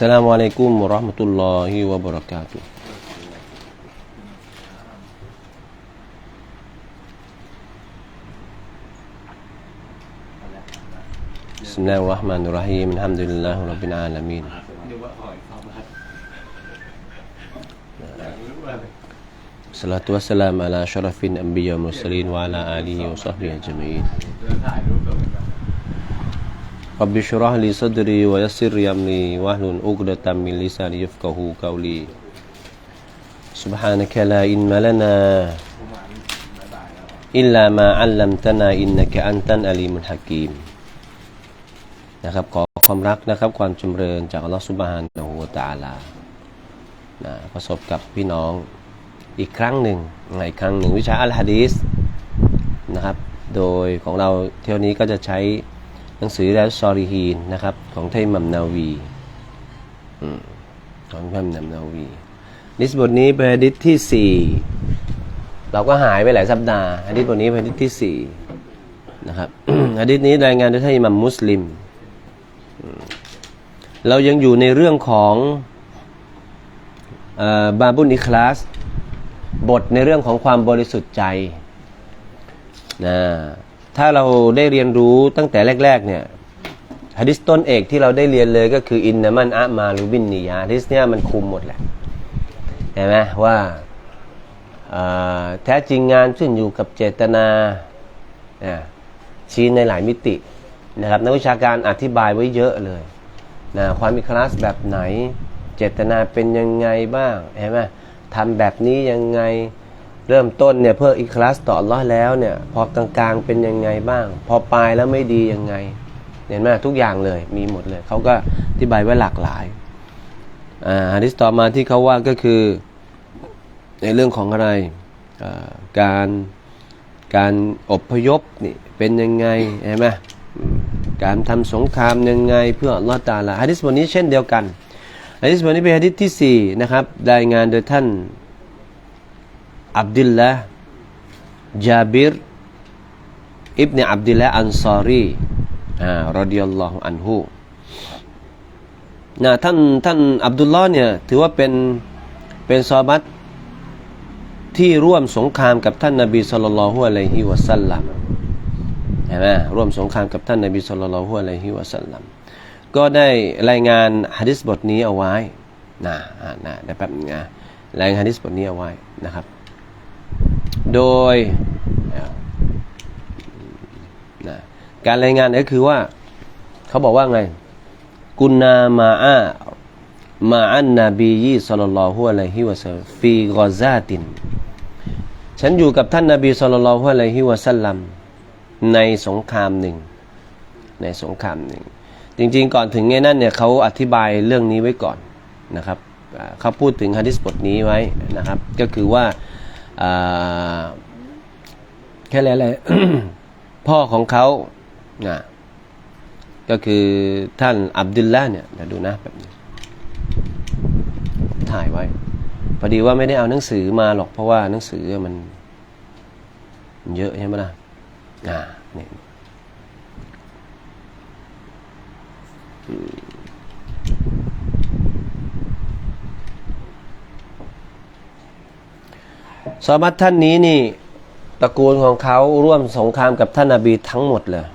السلام عليكم ورحمة الله وبركاته. بسم الله الرحمن الرحيم. الحمد لله رب العالمين. الصلاة والسلام على شرف الأنبياء والمرسلين وعلى آله وصحبه أجمعين. เดินถ่ายรูปกับแบบ رب اشرح لي صدري ويسر لي أمري واحلل عقدة من لساني يفقه قولي سبحانك لا علم لنا ประมาณบ่ายๆแล้ว إلا ما علمتنا إنك أنت العليم الحكيم นะครับขอความรักนะครับความจำเริญจากอัลลอฮฺสุบฮานะฮูวะตะอาลานะประสบกับพี่น้องอีกครั้งหนึ่งอีกครั้งหนึ่งวิชาอัลฮะดีสนะครับ โดยของเราเที่ยวนี้ก็จะใช้ หนังสือแล้วซอรีฮีนนะครับ ของไทมัมนาวีอของไทมัมนาวีนิสบทนี้เป็นฮะดิษที่สี่เราก็หายไปหลายสัปดาห์ฮะดิษบทนี้เป็นฮะดิษที่สี่นะครับฮะดิษนี้รายงานโดยท่านอิหมัมมุสลิม เรายังอยู่ในเรื่องของอบาบุนอิคลาส บทในเรื่องของความบริสุทธิ์ใจนะ ถ้าเราได้เรียนรู้ตั้งแต่แรก ๆ เนี่ยฮะดิษต้นเอกที่เราได้เรียนเลยก็คืออินนามันอะมาลูบินนียาฮะดิษเนี่ยมันคุมหมดแหละเห็นไหมว่าแท้จริงงานขึ้นอยู่กับเจตนานะชี้ในหลายมิตินะครับนักวิชาการอธิบายไว้เยอะเลยนะความมีคลาสแบบไหน เจตนาเป็นยังไงบ้างเห็นไหมทำแบบนี้ยังไง เริ่มต้นเนี่ยเพื่ออิคลาสต่ออัลเลาะห์แล้วเนี่ยพอกลางๆเป็นยังไงบ้าง พอปลายแล้วไม่ดียังไง เห็นไหมทุกอย่างเลยมีหมดเลย เขาก็อธิบายไว้หลากหลายอ่าฮะดิษต่อมาที่เขาว่าก็คือในเรื่องของอะไรการการอบพยพนี่เป็นยังไงเห็นไหมการทำสงครามยังไงเพื่ออัลอตาลาฮะดิษบทนี้เช่นเดียวกันฮะดิษบทนี้เป็นฮะดิษที่สี่นะครับรายงานโดยท่าน อับดุลละจาบิรอิบเนอับดุลละอันซารีอ่ารดิยัลลอฮุอันฮุนะท่านท่านอับดุลลอฮ์เนี่ยถือว่าเป็นเป็นซอบัตที่ร่วมสงครามกับท่านนบีสุลต่านละฮุอะลัยฮิวะสัลลัมเห็นไหมร่วมสงครามกับท่านนบีสุลต่านละฮุอะลัยฮิวะสัลลัมก็ได้รายงานฮะดิษบทนี้เอาไว้นะนะได้แป๊บนึงนะรายงานฮะดิษบทนี้เอาไว้นะครับ โดยการรายงานก็คือว่าเขาบอกว่าไง กุนนา มาอามาอันนบียีสัลลัลลอฮุอะลัยฮิวะสัลลัมฟีกอซาติน ฉันอยู่กับท่านนบีสัลลัลลอฮุอะลัยฮิวะสัลลัมในสงครามหนึ่ง ในสงครามหนึ่ง จริงๆ ก่อนถึงไงนั่นเนี่ยเขาอธิบายเรื่องนี้ไว้ก่อนนะครับเขาพูดถึงฮะดิษบทนี้ไว้นะครับ ก็คือว่า แค่อะไรพ่อของเขานะก็คือท่านอับดุลละเนี่ยเดี๋ยวดูนะแบบนี้ถ่ายไว้พอดีว่าไม่ได้เอาหนังสือมาหรอกเพราะว่าหนังสือมัน เยอะใช่ไหมล่ะอ่าเนี่ย อืมซอบัตท่านนี้นี่ตระกูลของเขาร่วมสงครามกับท่านนาบีทั้งหมดเลย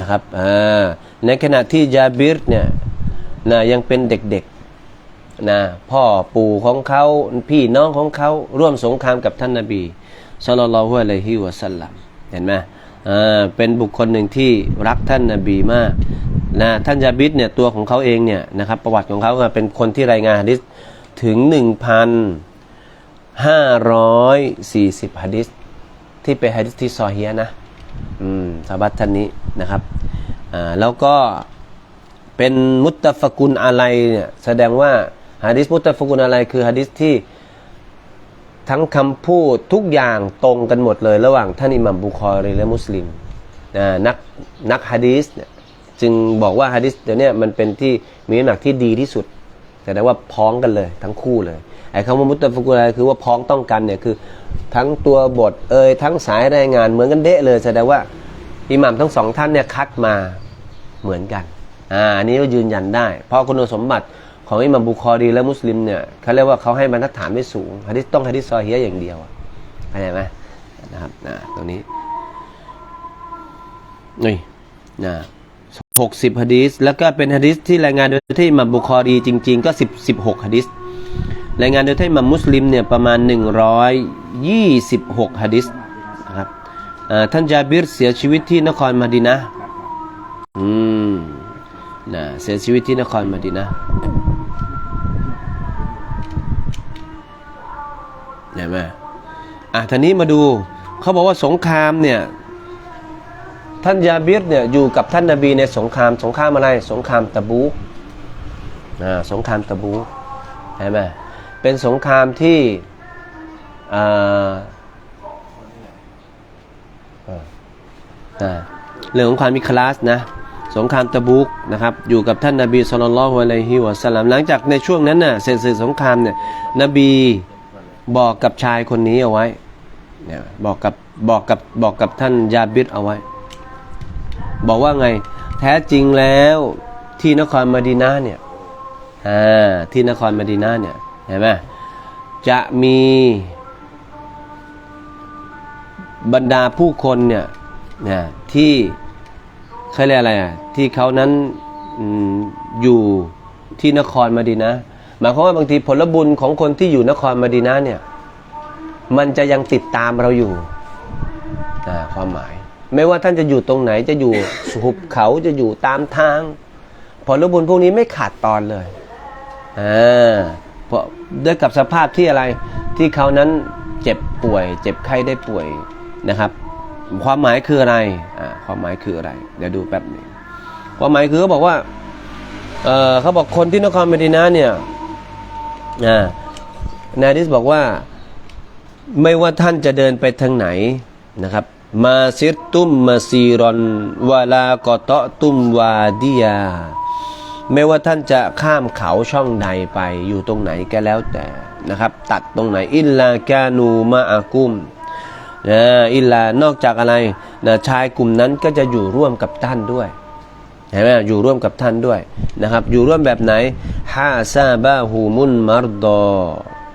นะครับในขณะที่ยาบิรเนี่ยนะยังเป็นเด็กๆนะพ่อปู่ของเขาพี่น้องของเขาร่วมสงครามกับท่านนาบีสุลต่าลฮุอะลัยฮิวะสัลลัมเห็นไหมอ่าเป็นบุคคลหนึ่งที่รักท่านนาบีมากนะท่านยาบิรเนี่ยตัวของเขาเองเนี่ยนะครับประวัติของเขาเป็นคนที่รายงานฮะดิษถึง 540ฮะดิษที่เป็นฮะดิษที่ซอเฮียนะอืมซาบัตท่านนี้นะครับอ่าแล้วก็เป็นมุตตะฟกุลอะไรเนี่ยแสดงว่าฮะดิษมุตตะฟกุลอะไรคือฮะดิษที่ทั้งคำพูดทุกอย่างตรงกันหมดเลย ระหว่างท่านอิหมัมบุคอรีและมุสลิมนะนักนักฮะดีษเนี่ยจึงบอกว่าฮะดิษเดี๋ยวนี้มันเป็นที่มีน้ำหนักที่ดีที่สุดแสดงว่าพ้องกันเลยทั้งคู่เลย อ้คำว่ามุตตะฟกุลอะไรคือว่าพ้องต้องกันเนี่ยคือทั้งตัวบทเอ่ยทั้งสายรายงานเหมือนกันเดะเลยแสดงว่าอิหมัมทั้งสองท่านเนี่ยคัดมาเหมือนกันอ่าอันนี้ก็ยืนยันได้ เพราะคุณสมบัติของอิหมัมบุคอรีและมุสลิมเนี่ยเขาเรียกว่าเขาให้บรรทัดฐานไว้สูงฮะดิษต้องฮะดิษซอฮียะอย่างเดียวอะเข้าใจไหมนะครับนะตรงนี้นี่นะหกสิบฮะดิษแล้วก็เป็นฮะดิษที่รายงานโดยที่อิหมัมบุคอรีจริง ๆ ก็สิบสิบหกฮะดิษ รายงานโดยที่อิหมัมมุสลิมเนี่ยประมาณหนึ่งร้อยยี่สิบหกฮะดิษนะครับท่านจาบิรเสียชีวิตที่นครมาดีนะอืมนะเสียชีวิตที่นครมาดีนะเห็นไหมอะทีนี้มาดูเขาบอกว่าสงครามเนี่ยท่านยาบิรเนี่ยอยู่กับท่านนาบีในสงครามสงครามอะไร สงครามตะบูอ่าสงครามตะบูเห็นไหม เป็นสงครามที่เรื่องของความมีคลาสนะสงครามตะบูกนะครับอยู่กับท่านนาบีสุลต่านละฮ์อะลัยฮิวะสลลัมหลังจากในช่วงนั้นน่ะเสร็จศึกสงครามเนี่ยนบีบอกกับชายคนนี้เอาไว้เนี่ยบอกกับบอกกับบอกกับท่านยาบิดเอาไว้ บอกว่าไงแท้จริงแล้วที่นครมาดีนาเนี่ยอ่าที่นครมาดีนาเนี่ย เห็นไหมจะมีบรรดาผู้คนเนี่ยนะที่เขาเรียกอะไรอะที่เขานั้นอยู่ที่นครมาดีนาหมายความว่าบางทีผลบุญของคนที่อยู่นครมาดีนาเนี่ยมันจะยังติดตามเราอยู่ความหมาย ไม่ว่าท่านจะอยู่ตรงไหนจะอยู่หุบเขาจะอยู่ตามทาง ผลบุญพวกนี้ไม่ขาดตอนเลยอ่า เพราะด้วยกับสภาพที่อะไรที่เขานั้นเจ็บป่วย เจ็บไข้ได้ป่วยนะครับ ความหมายคืออะไรอ่าความหมายคืออะไร เดี๋ยวดูแป๊บนึงความหมายคือเขาบอกว่าเออเขาบอกคนที่นครเมดินาเนี่ยอ่านายดิสบอกว่าไม่ว่าท่านจะเดินไปทางไหนนะครับมาซิรตุมมาซีรอนวาลากอตะตุมวาดียา ไม่ว่าท่านจะข้ามเขาช่องใดไปอยู่ตรงไหนก็แล้วแต่นะครับ ตัดตรงไหนอิลลากานูมาอากุมนะอิลลานอกจากอะไรนะชายกลุ่มนั้นก็จะอยู่ร่วมกับท่านด้วยเห็นไหมอยู่ร่วมกับท่านด้วยนะครับ อยู่ร่วมแบบไหนฮาซาบาฮูมุนมารดอ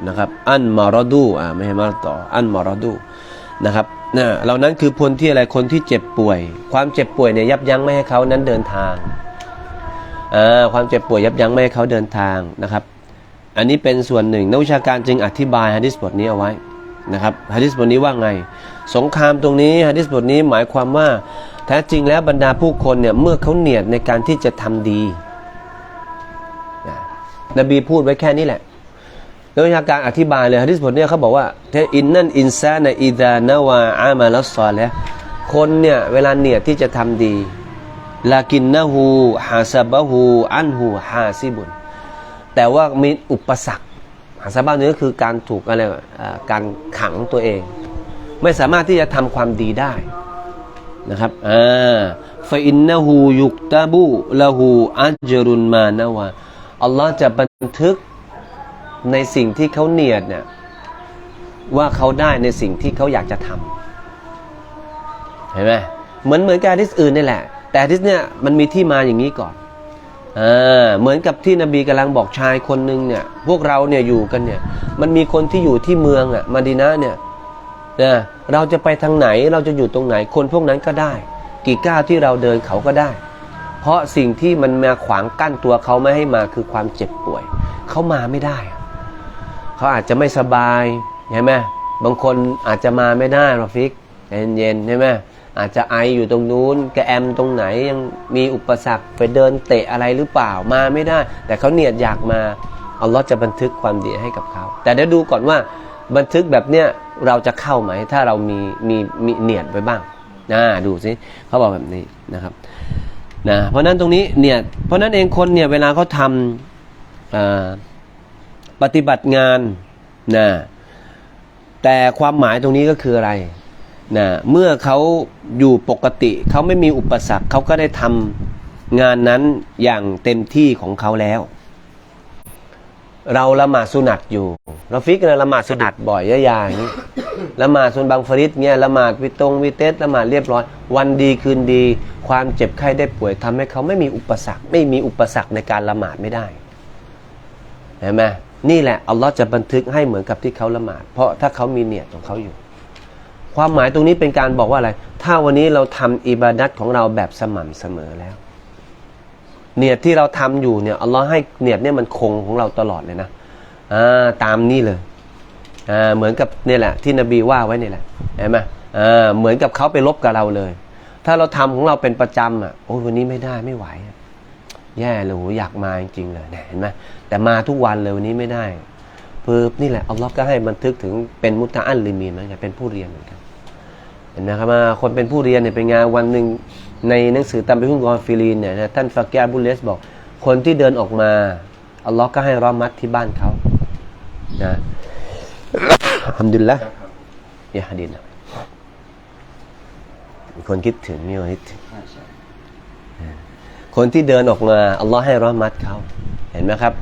นะครับ อันมารดูอ่าไม่ใช่มารดออันมารดูนะครับนะเหล่านั้นคือคนที่อะไรคนที่เจ็บป่วย ความเจ็บป่วยเนี่ยยับยั้งไม่ให้เขานั้นเดินทาง ความเจ็บป่วยยับยั้งไม่ให้เขาเดินทางนะครับ อันนี้เป็นส่วนหนึ่งนักวิชาการจึงอธิบายฮะดิษบทนี้เอาไว้นะครับฮะดิษบทนี้ว่าไง สงครามตรงนี้ฮะดิษบทนี้หมายความว่าแท้จริงแล้วบรรดาผู้คนเนี่ยเมื่อเขาเนียดในการที่จะทำดีนะนบีพูดไว้แค่นี้แหละนักวิชาการอธิบายเลยฮะดิษบทนี้เขาบอกว่าเทอินนั่นอินซาในอิดานาวาอามาลัสซอลแล้วคนเนี่ยเวลาเนียดที่จะทำดี ลากินนะฮูฮาซาบะฮูอันฮูฮาซิบุนแต่ว่ามีอุปสรรคหาสาบ้านนี้ก็คือการถูกอะไรการขังตัวเอง ไม่สามารถที่จะทำความดีได้นะครับอ่าฟอินนะฮูยุกตาบูละหูอัจรุนมานาวะอัลลอฮ์จะบันทึกในสิ่งที่เขาเนียดเนี่ยว่าเขาได้ในสิ่งที่เขาอยากจะทำเห็นไหมเหมือนเหมือนกับฮะดิษอื่นนี่แหละ แต่ฮะดิษเนี่ยมันมีที่มาอย่างนี้ก่อนอ่าเหมือนกับที่นบีกำลังบอกชายคนหนึ่งเนี่ย พวกเราเนี่ยอยู่กันเนี่ย มันมีคนที่อยู่ที่เมืองอะมาดีนะเนี่ยนะเราจะไปทางไหนเราจะอยู่ตรงไหนคนพวกนั้นก็ได้ กี่ก้าวที่เราเดินเขาก็ได้ เพราะสิ่งที่มันมาขวางกั้นตัวเขาไม่ให้มาคือความเจ็บป่วย เขามาไม่ได้ เขาอาจจะไม่สบายเห็นไหมบางคนอาจจะมาไม่ได้รอฟิกเย็นๆใช่ไหม อาจจะไออยู่ตรงนู้นกระแอมตรงไหนยังมีอุปสรรคไปเดินเตะอะไรหรือเปล่ามาไม่ได้ แต่เขาเนียดอยากมาอัลลอฮ์จะบันทึกความดีให้กับเขา แต่เดี๋ยวดูก่อนว่าบันทึกแบบเนี้ยเราจะเข้าไหมถ้าเรามีมีมีเนียดไว้บ้างนะดูสิเขาบอกแบบนี้นะครับนะเพราะนั้นตรงนี้เนี่ยเพราะนั้นเองคนเนี่ยเวลาเขาทำปฏิบัติงานนะแต่ความหมายตรงนี้ก็คืออะไร นะเมื่อเขาอยู่ปกติเขาไม่มีอุปสรรคเขาก็ได้ทำงานนั้นอย่างเต็มที่ของเขาแล้ว เราละหมาดสุนัตอยู่ เราฟิกนะละหมาดสุนัตบ่อยยะยาอย่างนี้ละหมาดสุนบังฟริดเนี่ยละหมาดวิตรงวิเตสละหมาดเรียบร้อย วันดีคืนดี ความเจ็บไข้ได้ป่วยทำให้เขาไม่มีอุปสรรค ไม่มีอุปสรรคในการละหมาดไม่ได้เห็นไหมนี่แหละอัลลอฮ์จะบันทึกให้เหมือนกับที่เขาละหมาด เพราะถ้าเขามีเนียดของเขาอยู่ ความหมายตรงนี้เป็นการบอกว่าอะไร ถ้าวันนี้เราทำอิบาดัตของเราแบบสม่ำเสมอแล้ว เนียดที่เราทำอยู่เนี่ยอัลลอฮ์ให้เนียดเนี่ยมันคงของเราตลอดเลยนะอ่าตามนี่เลยอ่าเหมือนกับเนี่ยแหละ ที่นบีว่าไว้เนี่ยแหละเห็นไหมอ่าเหมือนกับเขาไปลบกับเราเลย ถ้าเราทำของเราเป็นประจำอะโอ้ยวันนี้ไม่ได้ไม่ไหวแย่เลยโหอยากมาจริงๆเลยเนี่ยเห็นไหมแต่มาทุกวันเลยวันนี้ไม่ได้ปึ๊บนี่แหละอัลลอฮ์ก็ให้บันทึกถึงเป็นมุตะอัลลิมีนเหมือนกันเป็นผู้เรียนเหมือนกัน นไหมครับว่าคนเป็นผู้เรียนเนี่ยเป็นไงานวันหนึ่งในหนังสือตามไปหุ้นกอนฟิลีนเนี่ยนะท่านฟักยาบุลเลสบอก คนที่เดินออกมาอัลลอฮ์ก็ให้รอมัดที่บ้านเขานะอัลฮัมดุลิลละครับครับยาฮดินนะมีคนคิดถึงมีคนคิดถึงใช่ใช่คนที่เดินออกมาอัลลอฮ์ให้รอมัดเขาเห็นไหมครับ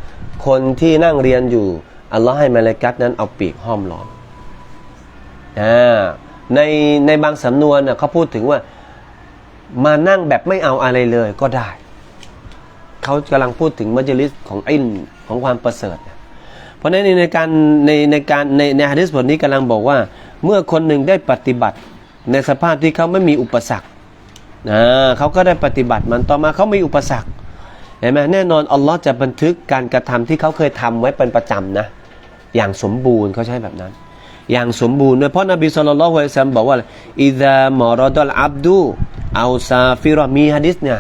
คนที่นั่งเรียนอยู่อัลลอฮ์ให้มาเลกัตนั้นเอาปีกห้อมล้อมอ่า ในในบางสำนวนเขาพูดถึงว่ามานั่งแบบไม่เอาอะไรเลยก็ได้ เขากำลังพูดถึงมัจลิสของอินของความประเสริฐ เพราะฉะนั้นในการในในการในในฮะดิษบทนี้กำลังบอกว่า เมื่อคนหนึ่งได้ปฏิบัติ ในสภาพที่เขาไม่มีอุปสรรคนะเขาก็ได้ปฏิบัติมันต่อมาเขามีอุปสรรคเห็นไหมแน่นอนอัลลอฮ์จะบันทึกการกระทำที่เขาเคยทำไว้เป็นประจำนะ อย่างสมบูรณ์เขาใช้แบบนั้น อย่างสมบูรณ์เพราะนบีสุลต่านละฮ์ซัมบอกว่าอิดามอรอดัลอับดูเอาซาฟิรอมีฮะดิษเนี่ย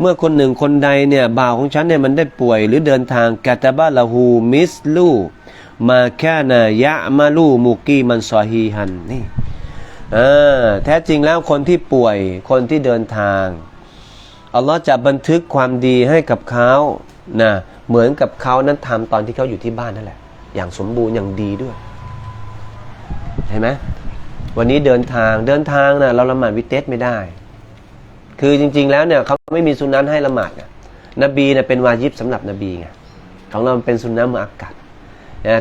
เมื่อคนหนึ่งคนใดเนี่ยบ่าวของฉันเนี่ยมันได้ป่วยหรือเดินทางกาตาบะละหูมิสลูมาแค่นายะมาลูมุกีมันซอฮีฮันนี่แท้จริงแล้วคนที่ป่วยคนที่เดินทางอัลลอฮ์จะบันทึกความดีให้กับเขานะเหมือนกับเขานั้นทำตอนที่เขาอยู่ที่บ้านนั่นแหละ อย่างสมบูรณ์อย่างดีด้วย ห็นไหมวันนี้เดินทางเดินทางนะเราละหมาดวิเตสไม่ได้ คือจริง ๆ แล้วเนี่ยเขาไม่มีสุนนะให้ละหมาดนะนบีเนี่ยเป็นวาญิบสำหรับนบีไงของเราเป็นสุนนะมืออากาศ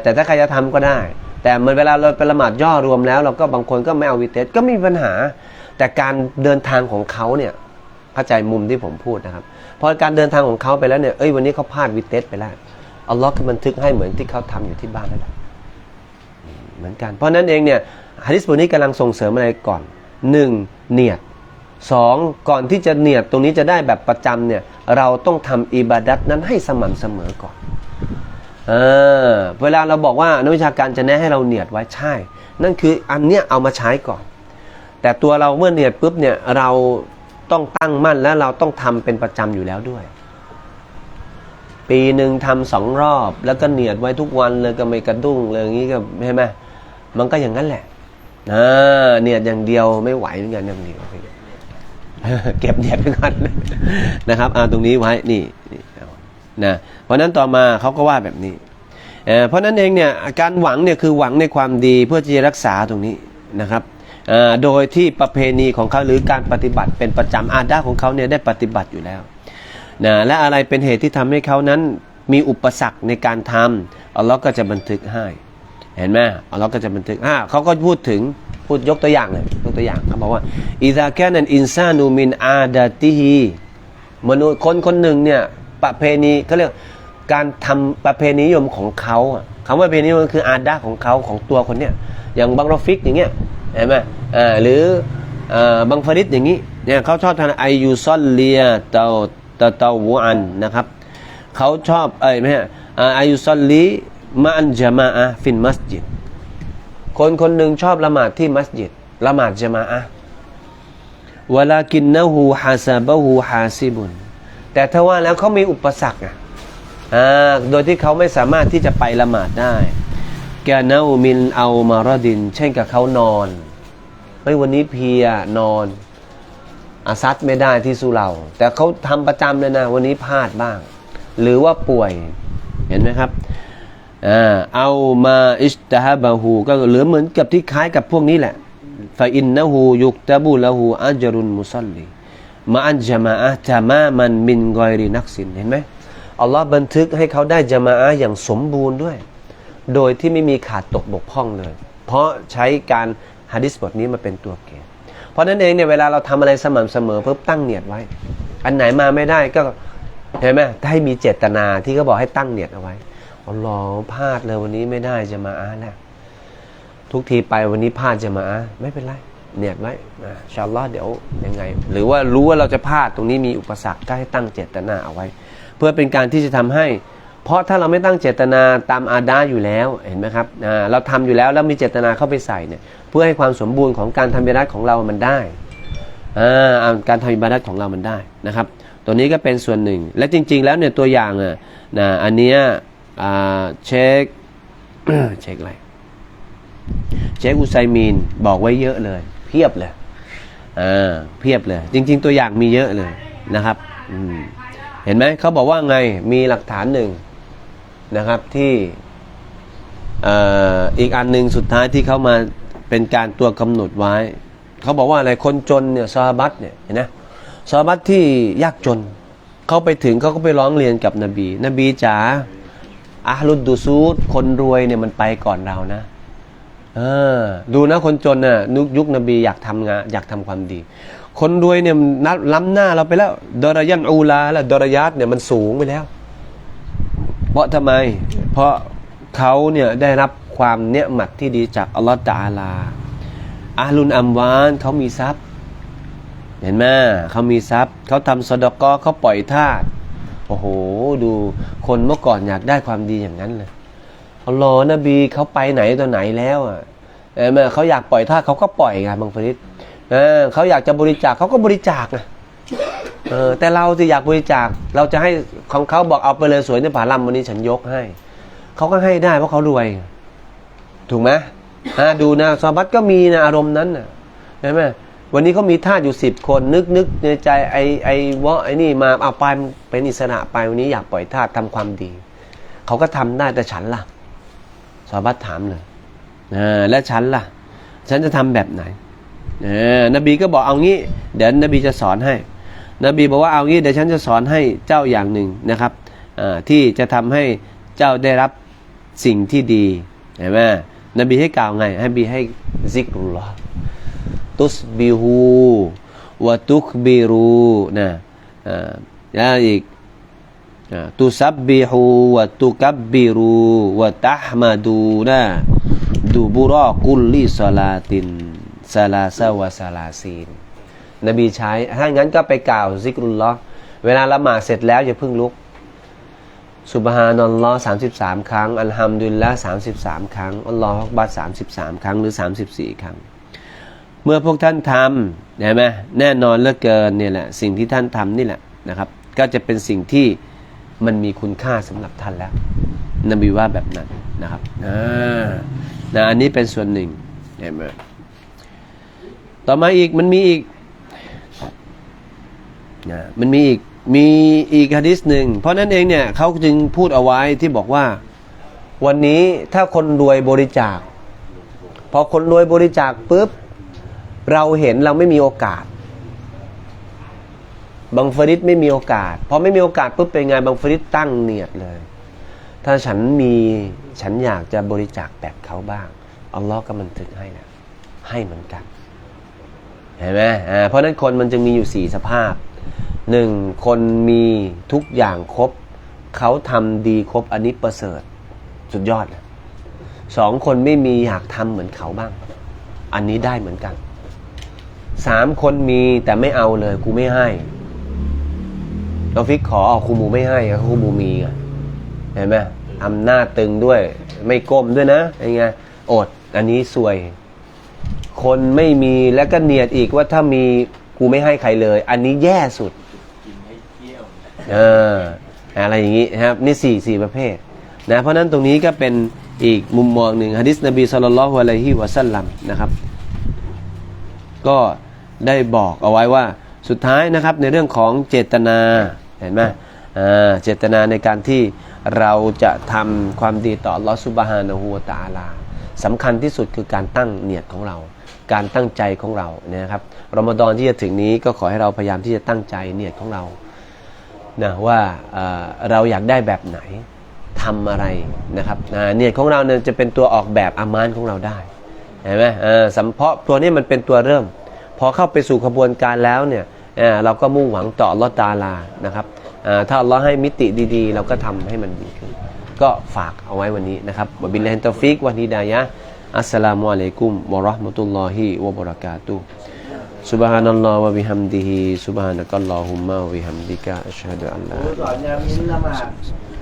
แต่ถ้าใครจะทำก็ได้ แต่เมื่อเวลาเราไปละหมาดย่อรวมแล้ว เราก็บางคนก็ไม่เอาวิเตสก็ไม่มีปัญหา แต่การเดินทางของเขาเนี่ยเข้าใจมุมที่ผมพูดนะครับพราะการเดินทางของเขาไปแล้วเนี่ยเอ้ยวันนี้เขาพลาดวิเตสไปแล้วอัลลอฮ์ก็บันทึกให้เหมือนที่เขาทำอยู่ที่บ้านนั่นแหละ เหมือนกัน เพราะนั้นเองเนี่ยฮะดิษบทนี้กำลังส่งเสริมอะไรก่อนหนึ่งเนียดสองก่อนที่จะเนียดตรงนี้จะได้แบบประจำเนี่ยเราต้องทำอิบาดัตนั้นให้สม่ำเสมอก่อนเออเวลาเราบอกว่านักวิชาการจะแนะให้เราเนียดไว้ใช่ นั่นคืออันเนี้ยเอามาใช้ก่อน แต่ตัวเราเมื่อเนียดปุ๊บเนี่ยเราต้องตั้งมั่นและเราต้องทำเป็นประจำอยู่แล้วด้วย ปีหนึ่งทำสองรอบ แล้วก็เนียดไว้ทุกวันเลยก็ไม่กระดุ้งเลยอย่างนี้ก็ใช่ไหม มันก็อย่างนั้นแหละนะเนี่ยอย่างเดียวไม่ไหวเหมือนกันอย่างเดียวเก็บเนียดไปก่อนนะครับเอาตรงนี้ไว้นี่นี่นะเพราะนั้นต่อมาเขาก็ว่าแบบนี้เพราะนั้นเองเนี่ยการหวังเนี่ยคือหวังในความดีเพื่อที่จะรักษาตรงนี้นะครับโดยที่ประเพณีของเขาหรือการปฏิบัติเป็นประจำอาดาของเขาเนี่ยได้ปฏิบัติอยู่แล้วนะและอะไรเป็นเหตุที่ทำให้เขานั้นมีอุปสรรคในการทำอัลลอฮ์ก็จะบันทึกให้ เห็นไหมอัลลอฮ์ก็จะบันทึกอ่าเขาก็พูดถึงพูดยกตัวอย่างเลยยกตัวอย่างเขาบอกว่าอิซาแกนันอินซานูมินอาดาติฮีมนุษย์คนคนหนึ่งเนี่ยประเพณีเขาเรียกการทำประเพณีนิยมของเขาอะคำว่าประเพณีนิยมคืออาดาของเขาของตัวคนเนี่ยอย่างบังรอฟิกอย่างเงี้ยเห็นไหมอ่าหรืออ่าบังฟาริดอย่างงี้เนี่ยเขาชอบทานไอยูซอลเลียเตาเตาวูอันนะครับเขาชอบเอ้ยไม่ใช่อ่าไอยูซอลลี มาอันจามาอะฟินมัสยิด คนคนหนึ่งชอบละหมาดที่มัสยิด ละหมาดจมาอะห์วลากินนะฮูฮาซาบะฮูฮาซิบุนแต่ถ้าว่าแล้วเขามีอุปสรรคอะโดยที่เขาไม่สามารถที่จะไปละหมาดได้ แกนามินเอามารดิน เช่นกับเขานอนเฮ้ยวันนี้เพียนอนอาซัดไม่ได้ที่สุเหรา แต่เขาทำประจำเลยนะ วันนี้พลาดบ้าง หรือว่าป่วยเห็นไหมครับ เอามาอิสตาฮบะฮูก็เหลือเหมือนกับที่คล้ายกับพวกนี้แหละฟาอินนะฮูยุกตะบูละฮูอัจรุนมุซัลลีมาอันจามาอะจามามันมินกอยรีนักสินเห็นไหมอัลลอฮ์บันทึกให้เขาได้จามาอะอย่างสมบูรณ์ด้วย โดยที่ไม่มีขาดตกบกพร่องเลย เพราะใช้การฮะดิษบทนี้มาเป็นตัวเกณฑ์เพราะนั้นเองเนี่ยเวลาเราทำอะไรสม่ำเสมอเพิ่มตั้งเนียดไว้ อันไหนมาไม่ได้ก็เห็นไหมให้มีเจตนาที่เขาบอกให้ตั้งเนียดเอาไว้ อ๋อหรอพลาดเลยวันนี้ไม่ได้จะมาอาแล้วทุกทีไปวันนี้พลาดจะมาอาไม่เป็นไรเนียไว้อ่าอินชาลลอเดี๋ยวยังไง หรือว่ารู้ว่าเราจะพลาดตรงนี้มีอุปสรรคก็ให้ตั้งเจตนาเอาไว้ เพื่อเป็นการที่จะทำให้ เพราะถ้าเราไม่ตั้งเจตนาตามอาดาอยู่แล้วเห็นไหมครับเราทำอยู่แล้วแล้วมีเจตนาเข้าไปใส่เนี่ยเพื่อให้ความสมบูรณ์ของการทำบิดาของเรามันได้การทำอิบาดัตของเรามันได้นะครับ ตัวนี้ก็เป็นส่วนหนึ่ง และจริง ๆ แล้วเนี่ยตัวอย่างอะนะอันเนี้ย เช็คเช็คอะไรเช็คอุไซมีนบอกไว้เยอะเลย เพียบเลยอ่าเพียบเลย จริง ๆ ตัวอย่างมีเยอะเลยนะครับอืเห็นไหมเขาบอกว่าไงมีหลักฐานหนึ่งนะครับที่อีกอันหนึ่งสุดท้ายที่เขามาเป็นการตัวกำหนดไว้ เขาบอกว่าอะไรคนจนเนี่ยซาบัตเนี่ยเห็นไหมซาบัตที่ยากจนเขาไปถึงเขาก็ไปร้องเรียนกับนบี นบีจ๋า อาลุดดูซูดคนรวยเนี่ยมันไปก่อนเรานะเออดูนะคนจนน่ะนุกยุคนบีอยากทำงานอยากทำความดี คนรวยเนี่ยมันนับล้ำหน้าเราไปแล้วดอรยันอูลาและดอรยัตเนี่ยมันสูงไปแล้ว เพราะทำไม เพราะเขาเนี่ยได้รับความเนียหมัดที่ดีจากอัลลอฮฺตะอาลาอาลุนอัมวานเขามีทรัพย์ เห็นไหมเขามีทรัพย์เขาทำสดกอเขาปล่อยทาส โอ้โห ดูคนเมื่อก่อนอยากได้ความดีอย่างนั้นเลยอัลลอฮ์นบีเขาไปไหนตัวไหนแล้วอะเห็นไหมเขาอยากปล่อยท่าเขาก็ปล่อยไงบางฟริดเออเขาอยากจะบริจาคเขาก็บริจาคไงเออแต่เราที่อยากบริจาคเราจะให้ของเขาบอกเอาไปเลยสวยในผาลัมวันนี้ฉันยกให้เขาก็ให้ได้เพราะเขารวย ถูกไหมอ่าดูนะซอบัตก็มีนะอารมณ์นั้นน่ะเห็นไหม วันนี้เขามีทาสอยู่สิบคนนึกนึกในใจไอไอวะไอนี่มาเอาไปเป็นอิสระไปวันนี้อยากปล่อยทาสทำความดี เขาก็ทำได้แต่ฉันล่ะซอบัตถามเลยอ่าและฉันล่ะ ฉันจะทำแบบไหนเออนบีก็บอกเอางี้ เดี๋ยวนบีจะสอนให้ นบีบอกว่าเอางี้เดี๋ยวฉันจะสอนให้เจ้าอย่างหนึ่งนะครับอ่าที่จะทำให้เจ้าได้รับสิ่งที่ดีเห็นไหมนบีให้กล่าวไงให้บีให้ซิกรุลลอฮ์ ตุสบิฮูวะตุกบิรูนะอ่าแล้วอีกอ่าตุซับบิฮูวะตุกับบิรูวะตัฮมาดูนะดูบุรอกุลลิสลาตินซาลาซาวะซาลาซีนนบีใช้ ถ้างั้นก็ไปกล่าวซิกรุลลอเวลาละหมาดเสร็จแล้วอย่าเพิ่งลุก สุบฮานัลลอสามสิบสามครั้ง อัลฮัมดุลิลละสามสิบสามครั้ง อัลลอฮฺบัดสามสิบสามครั้ง หรือสามสิบสี่ครั้ง เมื่อพวกท่านทำเห็นไหมแน่นอนเลือเกินเนี่ยแหละสิ่งที่ท่านทำนี่แหละนะครับ ก็จะเป็นสิ่งที่มันมีคุณค่าสำหรับท่านแล้วนบีว่าแบบนั้นนะครับอ่านะอันนี้เป็นส่วนหนึ่งเห็นไหมต่อมาอีกมันมีอีกนะมันมีอีกมีอีกฮะดิษหนึ่งเพราะนั้นเองเนี่ยเขาจึงพูดเอาไว้ที่บอกว่า วันนี้ถ้าคนรวยบริจาค พอคนรวยบริจาคปุ๊บ เราเห็นเราไม่มีโอกาสบางฟริดไม่มีโอกาสพอไม่มีโอกาสปุ๊บเป็นไงบางฟริดตั้งเนียดเลย ถ้าฉันมีฉันอยากจะบริจาคแบบเขาบ้างอัลลอฮ์ก็มันถึงให้นะให้เหมือนกันเห็นไหมอ่าเพราะนั้นคนมันจึงมีอยู่สี่สภาพหนึ่งคนมีทุกอย่างครบเขาทำดีครบอันนี้ประเสริฐสุดยอดสองคนไม่มีอยากทำเหมือนเขาบ้าง อันนี้ได้เหมือนกัน สามคนมีแต่ไม่เอาเลย กูไม่ให้เราฟิกขอเอาครูมูไม่ให้ครูมูมีอะเห็นไหมทำหน้าตึงด้วย ไม่ก้มด้วยนะยังไงอด อันนี้สวย คนไม่มีแล้วก็เนียดอีกว่าถ้ามีกูไม่ให้ใครเลย อันนี้แย่สุดเอออะไรอย่างนี้นะครับ นี่สี่สี่ประเภทนะเพราะนั้นตรงนี้ก็เป็นอีกมุมมองหนึ่งฮะดิษนบีสุลต่านละฮ์อะลัยฮิวะสัลลัมนะครับ ก็ ได้บอกเอาไว้ว่าสุดท้ายนะครับในเรื่องของเจตนาเห็นไหมเจตนาในการที่เราจะทำความดีต่อลอฮฺซุบฮานะฮูวตาลาสำคัญที่สุดคือการตั้งเนียดของเรา การตั้งใจของเราเนี่ยนะครับรอมฎอนที่จะถึงนี้ก็ขอให้เราพยายามที่จะตั้งใจเนียดของเรานะว่าเเราอยากได้แบบไหนทำอะไรนะครับนะเนี่ยของเราเนี่ยจะเป็นตัวออกแบบอามานของเราได้เห็นไหมสัมเพาะตัวนี้มันเป็นตัวเริ่ม พอเข้าไปสู่ขบวนการแล้วเนี่ยเอ่อเราก็มุ่งหวังต่ออัลลอฮ์ตะอาลานะครับเอ่อถ้าอัลลอฮ์ให้มิติดีๆ เราก็ทำให้มันดีขึ้น ก็ฝากเอาไว้วันนี้นะครับวะบิลลาฮิตตอฟิกวันฮิดายะห์อัสสลามุอะลัยกุมวะเราะห์มะตุลลอฮิวะบะเราะกาตุฮ์ سبحان الله وبحمده سبحانك اللهم وبحمدك أشهد أن لا ครูส